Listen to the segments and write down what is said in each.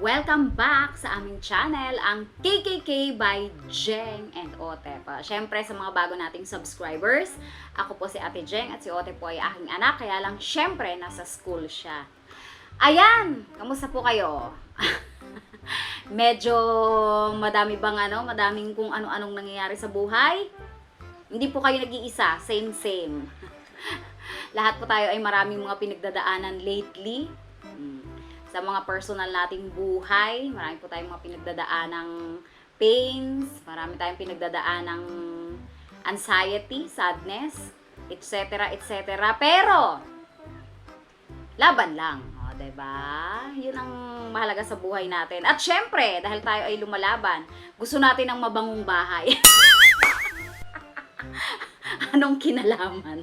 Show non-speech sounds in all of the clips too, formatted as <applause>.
Welcome back sa aming channel, ang KKK by Jeng and Otep. Uh, Siyempre, sa mga bago nating subscribers, ako po si Ate Jeng at si Otep po ay aking anak, kaya lang siyempre nasa school siya. Ayan! Kamusta po kayo? <laughs> Medyo madami bang ano, madaming kung ano-anong nangyayari sa buhay? Hindi po kayo nag-iisa, same same. <laughs> Lahat po tayo ay maraming mga pinagdadaanan lately. Mm. Sa mga personal nating buhay, marami po tayong mga pinagdadaanang pains, marami tayong pinagdadaanang anxiety, sadness, etc. etc. Pero, laban lang. O, ba? 'Yun ang mahalaga sa buhay natin. At syempre, dahil tayo ay lumalaban, gusto natin ng mabangong bahay. <laughs> Anong kinalaman?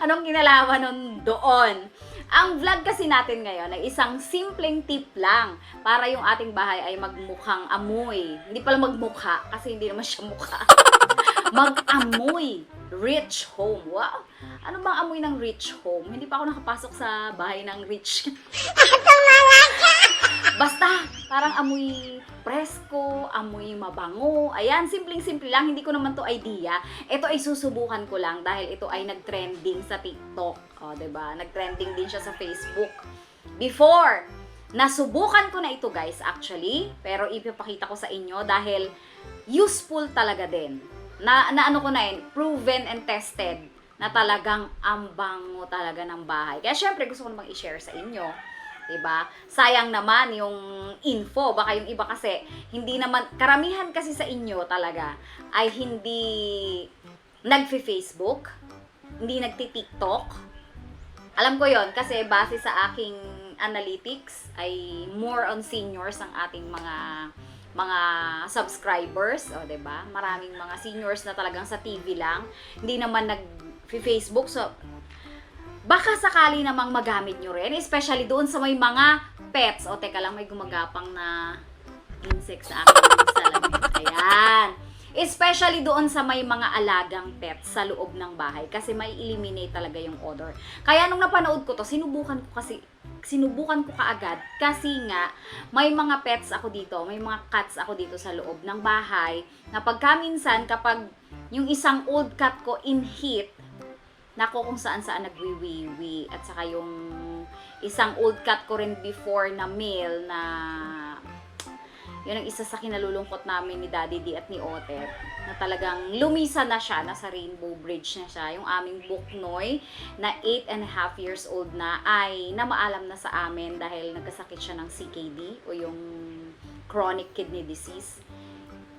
Anong kinalaman nun doon? Ang vlog kasi natin ngayon ay isang simpleng tip lang para yung ating bahay ay magmukhang amoy. Hindi pala magmukha kasi hindi naman siya mukha. <laughs> Mag-amoy. Rich home. Wow. Ano bang amoy ng rich home? Hindi pa ako nakapasok sa bahay ng rich. <laughs> Basta, parang amoy presko, amoy mabango. Ayan, simpleng-simple lang. Hindi ko naman to idea. Ito ay susubukan ko lang dahil ito ay nag-trending sa TikTok. O, ba? Nag-trending din siya sa Facebook. Before, nasubukan ko na ito guys actually. Pero ipapakita ko sa inyo dahil useful talaga din. Na, na ano ko na yun, proven and tested na talagang mo talaga ng bahay. Kaya syempre gusto ko namang i-share sa inyo. 'Di ba? Sayang naman yung info, baka yung iba kasi hindi naman karamihan kasi sa inyo talaga ay hindi nagfi-Facebook, hindi nagti-TikTok. Alam ko 'yon kasi base sa aking analytics ay more on seniors ang ating mga mga subscribers, o 'di ba? Maraming mga seniors na talagang sa TV lang, hindi naman nag-Facebook so baka sakali namang magamit nyo rin, especially doon sa may mga pets. O, teka lang, may gumagapang na insect sa salamin. Ayan. Especially doon sa may mga alagang pets sa loob ng bahay kasi may eliminate talaga yung odor. Kaya nung napanood ko to, sinubukan ko kasi sinubukan ko kaagad kasi nga may mga pets ako dito, may mga cats ako dito sa loob ng bahay na pagkaminsan kapag yung isang old cat ko in heat, nako kung saan saan nagwiwiwi at saka yung isang old cat ko rin before na male na yun ang isa sa kinalulungkot namin ni Daddy D at ni Otep na talagang lumisa na siya, nasa Rainbow Bridge na siya. Yung aming buknoy na 8 and a half years old na ay namaalam na sa amin dahil nagkasakit siya ng CKD o yung chronic kidney disease.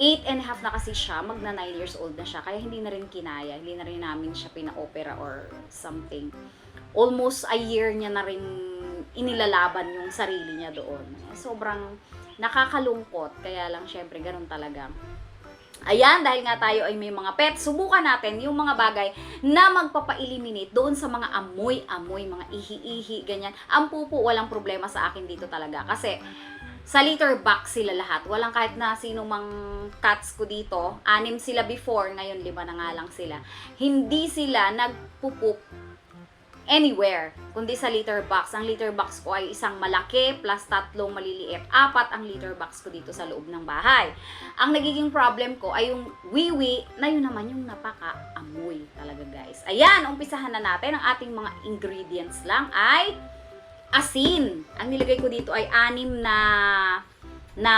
8 and a half na kasi siya, magna 9 years old na siya, kaya hindi na rin kinaya, hindi na rin namin siya pina-opera or something. Almost a year niya na rin inilalaban yung sarili niya doon. Sobrang nakakalungkot, kaya lang syempre ganun talaga. Ayan, dahil nga tayo ay may mga pets, subukan natin yung mga bagay na magpapa-eliminate doon sa mga amoy-amoy, mga ihi-ihi, ganyan. Ang pupo, walang problema sa akin dito talaga. Kasi, sa litter box sila lahat. Walang kahit na sino mang cats ko dito. Anim sila before, ngayon lima na nga lang sila. Hindi sila nagpupup anywhere, kundi sa litter box. Ang litter box ko ay isang malaki plus tatlong maliliit. Apat ang litter box ko dito sa loob ng bahay. Ang nagiging problem ko ay yung wiwi na yun naman yung napaka-amoy talaga guys. Ayan, umpisahan na natin. Ang ating mga ingredients lang ay asin. Ang nilagay ko dito ay anim na na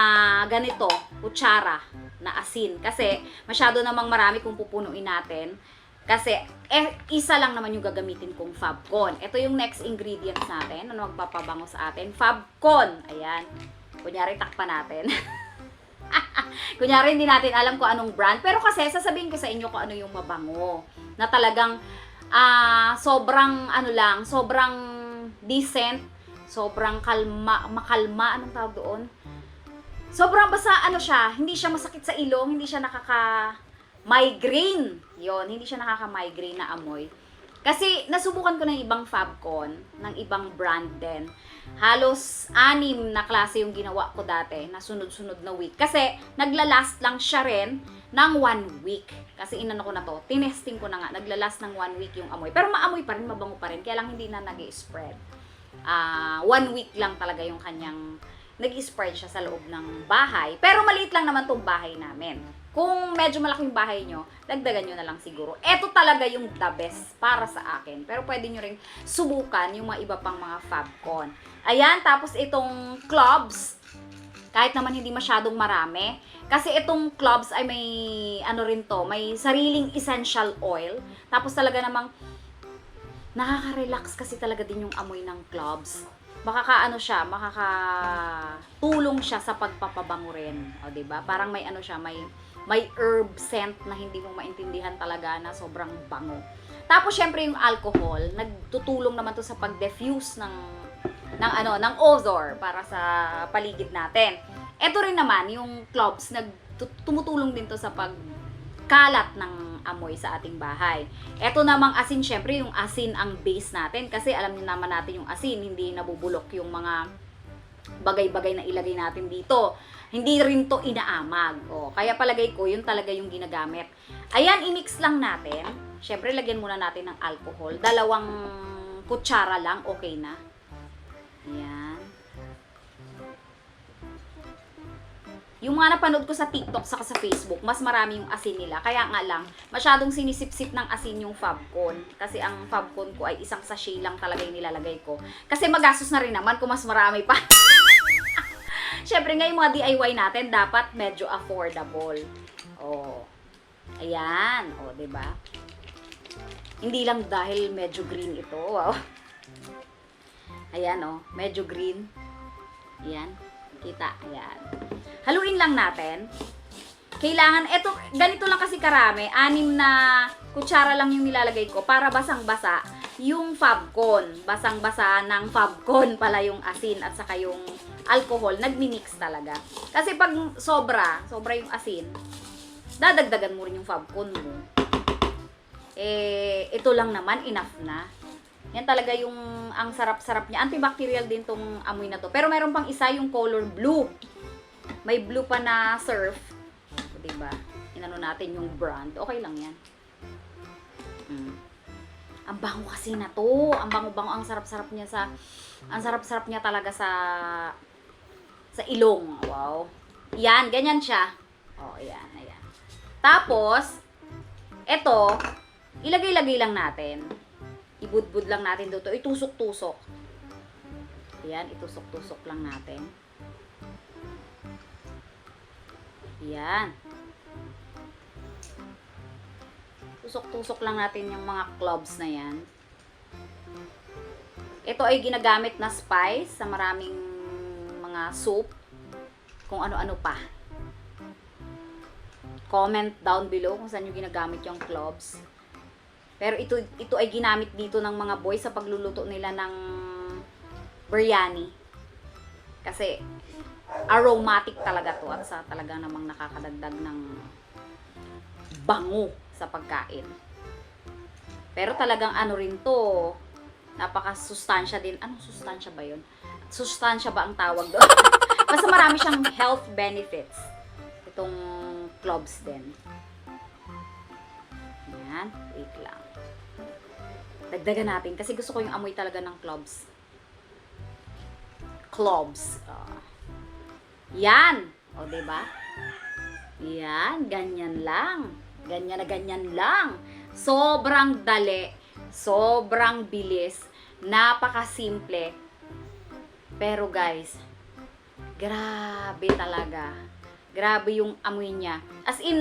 ganito, kutsara na asin. Kasi masyado namang marami kung pupunuin natin. Kasi eh, isa lang naman yung gagamitin kong Fabcon. Ito yung next ingredients natin. Ano magpapabango sa atin? Fabcon. Ayan. Kunyari takpan natin. <laughs> Kunyari hindi natin alam kung anong brand. Pero kasi sasabihin ko sa inyo kung ano yung mabango. Na talagang ah sobrang ano lang, sobrang decent, sobrang kalma, makalma, anong tawag doon? Sobrang basta ano siya, hindi siya masakit sa ilong, hindi siya nakaka migraine. Yon, hindi siya nakaka-migraine na amoy. Kasi nasubukan ko ng ibang Fabcon, ng ibang brand din. Halos anim na klase yung ginawa ko dati, na sunod-sunod na week. Kasi naglalast lang siya rin ng one week. Kasi inano ko na to, tinesting ko na nga, naglalast ng one week yung amoy. Pero maamoy pa rin, mabango pa rin, kaya lang hindi na nag spread Ah, one week lang talaga yung kanyang nag-spread siya sa loob ng bahay. Pero maliit lang naman tong bahay namin. Kung medyo malaki yung bahay nyo, dagdagan nyo na lang siguro. Ito talaga yung the best para sa akin. Pero pwede nyo rin subukan yung mga iba pang mga Fabcon. Ayan, tapos itong clubs. Kahit naman hindi masyadong marami. Kasi itong clubs ay may, ano rin to, may sariling essential oil. Tapos talaga namang, nakaka-relax kasi talaga din yung amoy ng clubs. Makakaano siya, makakatulong siya sa pagpapabango rin. O, ba? Parang may ano siya, may may herb scent na hindi mo maintindihan talaga na sobrang bango. Tapos syempre yung alcohol, nagtutulong naman to sa pag-diffuse ng ng ano, ng odor para sa paligid natin. Ito rin naman yung cloves nag tumutulong din to sa pagkalat ng amoy sa ating bahay. Ito namang asin, syempre yung asin ang base natin kasi alam niyo naman natin yung asin, hindi nabubulok yung mga bagay-bagay na ilagay natin dito. Hindi rin to inaamag. O, kaya palagay ko, yun talaga yung ginagamit. Ayan, i-mix lang natin. Syempre, lagyan muna natin ng alcohol. Dalawang kutsara lang, okay na. Yung mga napanood ko sa TikTok saka sa Facebook, mas marami yung asin nila. Kaya nga lang, masyadong sinisip-sip ng asin yung Fabcon. Kasi ang Fabcon ko ay isang sachet lang talaga yung nilalagay ko. Kasi magastos na rin naman kung mas marami pa. <laughs> Siyempre nga yung mga DIY natin dapat medyo affordable. Oh. Ayan, oh, 'di ba? Hindi lang dahil medyo green ito. Wow. Ayan, oh, medyo green. Ayan, kita, ayan. Haluin lang natin. Kailangan, eto, ganito lang kasi karami, anim na kutsara lang yung nilalagay ko para basang-basa yung Fabcon. Basang-basa ng Fabcon pala yung asin at saka yung alcohol, nagmi-mix talaga. Kasi pag sobra, sobra yung asin, dadagdagan mo rin yung Fabcon mo. Eh, ito lang naman, enough na. Yan talaga yung ang sarap-sarap niya. Antibacterial din tong amoy na to. Pero meron pang isa yung color blue. May blue pa na surf. O, diba? Inano natin yung brand. Okay lang yan. Mm. Ang bango kasi na to. Ang bango-bango. Ang sarap-sarap niya sa... Ang sarap-sarap niya talaga sa... Sa ilong. Wow. Yan. Ganyan siya. O, yan. Ayan. Tapos, eto, ilagay-lagay lang natin. Ibudbud lang natin dito. Itusok-tusok. Ayan, itusok-tusok lang natin. Ayan. Tusok-tusok lang natin yung mga cloves na yan. Ito ay ginagamit na spice sa maraming mga soup. Kung ano-ano pa. Comment down below kung saan yung ginagamit yung cloves. Pero ito ito ay ginamit dito ng mga boys sa pagluluto nila ng biryani. Kasi aromatic talaga to at sa talaga namang nakakadagdag ng bango sa pagkain. Pero talagang ano rin to, napaka-sustansya din. Anong sustansya ba yun? Sustansya ba ang tawag doon? <laughs> Basta marami siyang health benefits. Itong cloves din. Yan, wait lang. Dagdagan natin kasi gusto ko yung amoy talaga ng cloves. Cloves. ah. yan. O, ba? Diba? Yan, ganyan lang. Ganyan na ganyan lang. Sobrang dali. Sobrang bilis. Napakasimple. Pero guys, grabe talaga. Grabe yung amoy niya. As in,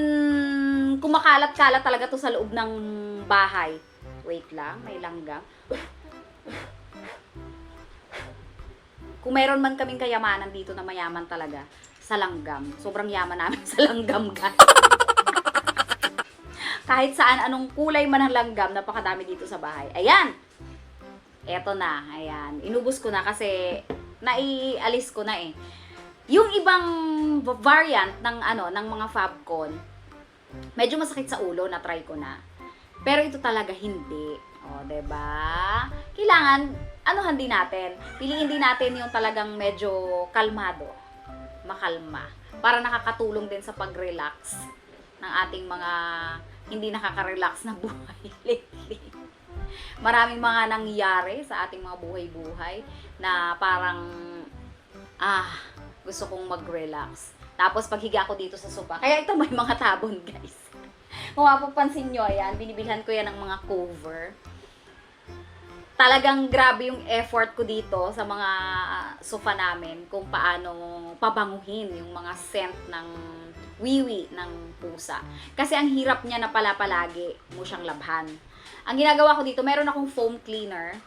kumakalat-kalat talaga to sa loob ng bahay. Wait lang, may langgam. Kung meron man kaming kayamanan dito na mayaman talaga, sa langgam. Sobrang yaman namin <laughs> sa langgam, guys. Kahit saan, anong kulay man ng langgam, napakadami dito sa bahay. Ayan! Eto na, ayan. Inubos ko na kasi naialis ko na eh. Yung ibang variant ng ano ng mga Fabcon, medyo masakit sa ulo na try ko na. Pero ito talaga hindi. O, ba? Kailangan anuhan din natin. Piliin din natin yung talagang medyo kalmado, makalma para nakakatulong din sa pag-relax ng ating mga hindi nakaka-relax na <laughs> buhay lately. Maraming mga nangyayari sa ating mga buhay-buhay na parang ah Gusto kong mag-relax. Tapos paghiga ko dito sa sofa. Kaya ito may mga tabon, guys. Kung mapapansin nyo, ayan, binibilhan ko yan ng mga cover. Talagang grabe yung effort ko dito sa mga sofa namin kung paano pabanguhin yung mga scent ng wiwi ng pusa. Kasi ang hirap niya na pala palagi mo siyang labhan. Ang ginagawa ko dito, meron akong foam cleaner.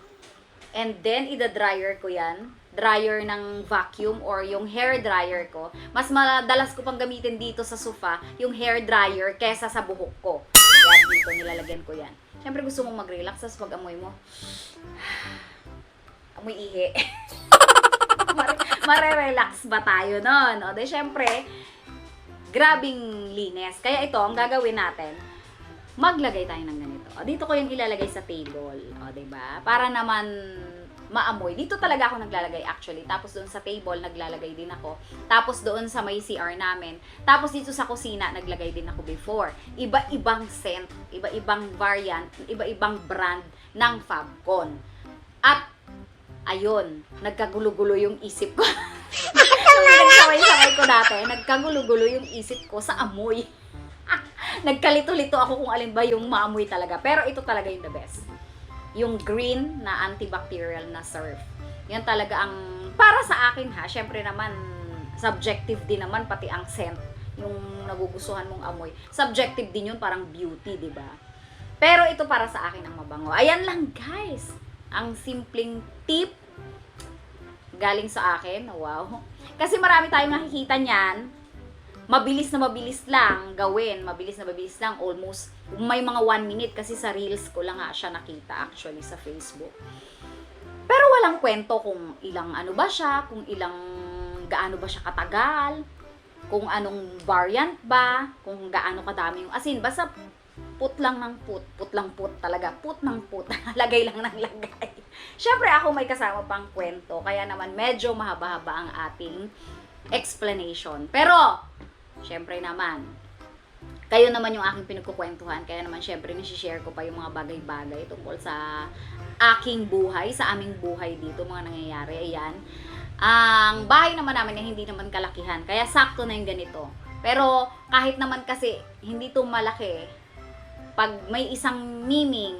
And then, ida-dryer ko yan. Dryer ng vacuum or yung hair dryer ko. Mas madalas ko pang gamitin dito sa sofa yung hair dryer kesa sa buhok ko. Yan, dito nilalagyan ko yan. Siyempre gusto mong mag-relax, tapos pag amoy mo, <sighs> amoy ihi. <laughs> Mare- Mare-relax ba tayo nun? O, di syempre, grabing linis. Kaya ito, ang gagawin natin, maglagay tayo ng ganito. O, dito ko yung ilalagay sa table. O, ba? Para naman maamoy. Dito talaga ako naglalagay actually. Tapos doon sa table, naglalagay din ako. Tapos doon sa may CR namin. Tapos dito sa kusina, naglagay din ako before. Iba-ibang scent, iba-ibang variant, iba-ibang brand ng Fabcon. At, ayun, nagkagulo-gulo yung isip ko. Nagsaway-saway <laughs> ko dati, nagkagulo-gulo yung isip ko sa amoy. <laughs> Nagkalito-lito ako kung alin ba yung maamoy talaga. Pero ito talaga yung the best. Yung green na antibacterial na surf. Yan talaga ang, para sa akin ha, syempre naman, subjective din naman pati ang scent. Yung nagugustuhan mong amoy. Subjective din yun, parang beauty, di ba? Pero ito para sa akin ang mabango. Ayan lang guys. Ang simpleng tip galing sa akin. Wow. Kasi marami tayong nakikita niyan. Mabilis na mabilis lang gawin. Mabilis na mabilis lang. Almost may mga one minute kasi sa reels ko lang nga siya nakita actually sa Facebook. Pero walang kwento kung ilang ano ba siya, kung ilang gaano ba siya katagal, kung anong variant ba, kung gaano kadami yung asin. Basta put lang ng put, put lang put talaga, put ng put, <laughs> lagay lang ng lagay. Siyempre ako may kasama pang kwento, kaya naman medyo mahaba-haba ang ating explanation. Pero, siyempre naman, kayo naman yung aking pinagkukwentuhan, kaya naman siyempre nisi-share ko pa yung mga bagay-bagay tungkol sa aking buhay, sa aming buhay dito, mga nangyayari. Ayan. Ang bahay naman namin ay hindi naman kalakihan, kaya sakto na yung ganito. Pero kahit naman kasi hindi to malaki, pag may isang miming,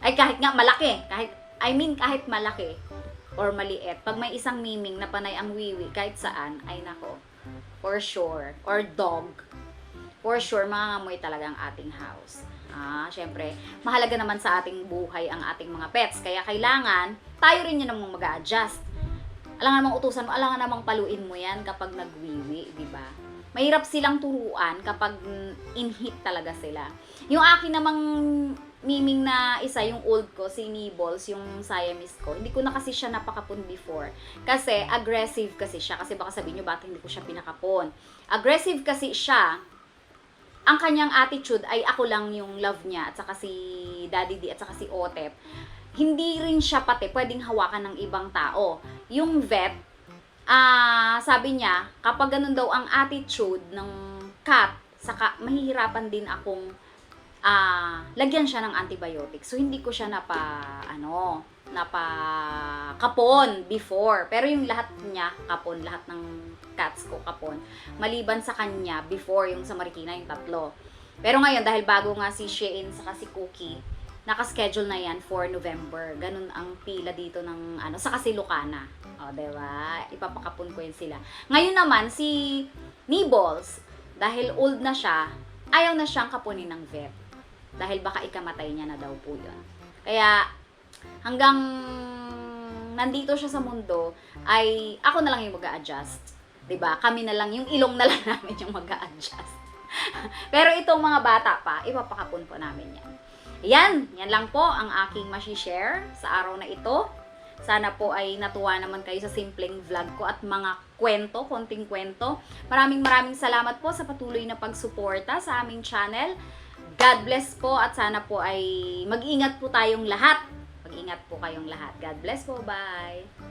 ay kahit nga malaki, kahit, I mean kahit malaki or maliit, pag may isang miming na panay ang wiwi kahit saan, ay nako, for sure, or dog, for sure, mangangamoy talaga ang ating house. Ah, syempre, mahalaga naman sa ating buhay ang ating mga pets. Kaya kailangan, tayo rin yun namang mag-adjust. Alangan namang utusan mo, alangan namang paluin mo yan kapag nagwiwi, di ba? Mahirap silang turuan kapag in-hit talaga sila. Yung akin namang miming na isa, yung old ko, si Nibbles, yung Siamese ko, hindi ko na kasi siya napakapon before. Kasi aggressive kasi siya. Kasi baka sabihin nyo, bakit hindi ko siya pinakapon? Aggressive kasi siya, ang kanyang attitude ay ako lang yung love niya at saka si Daddy D at saka si Otep. Hindi rin siya pati pwedeng hawakan ng ibang tao. Yung vet, ah sabi niya, kapag ganun daw ang attitude ng cat, saka mahihirapan din akong ah lagyan siya ng antibiotics. So hindi ko siya napa ano, napa kapon before. Pero yung lahat niya kapon, lahat ng cats ko kapon. Maliban sa kanya before yung sa Marikina yung tatlo. Pero ngayon dahil bago nga si Shein saka si Cookie, naka-schedule na yan for November. Ganun ang pila dito ng ano sa Lucana. O, di ba? Ipapakapon ko yun sila. Ngayon naman si Nibbles, dahil old na siya, ayaw na siyang kapunin ng vet. Dahil baka ikamatay niya na daw po yun. Kaya hanggang nandito siya sa mundo, ay ako na lang yung mag adjust 'Di ba Kami na lang, yung ilong na lang <laughs> namin yung mag adjust Pero itong mga bata pa, ipapakapon po namin yan. Yan, yan lang po ang aking share sa araw na ito. Sana po ay natuwa naman kayo sa simpleng vlog ko at mga kwento, konting kwento. Maraming maraming salamat po sa patuloy na pagsuporta sa aming channel. God bless po at sana po ay mag-ingat po tayong lahat. Mag-ingat po kayong lahat. God bless po. Bye!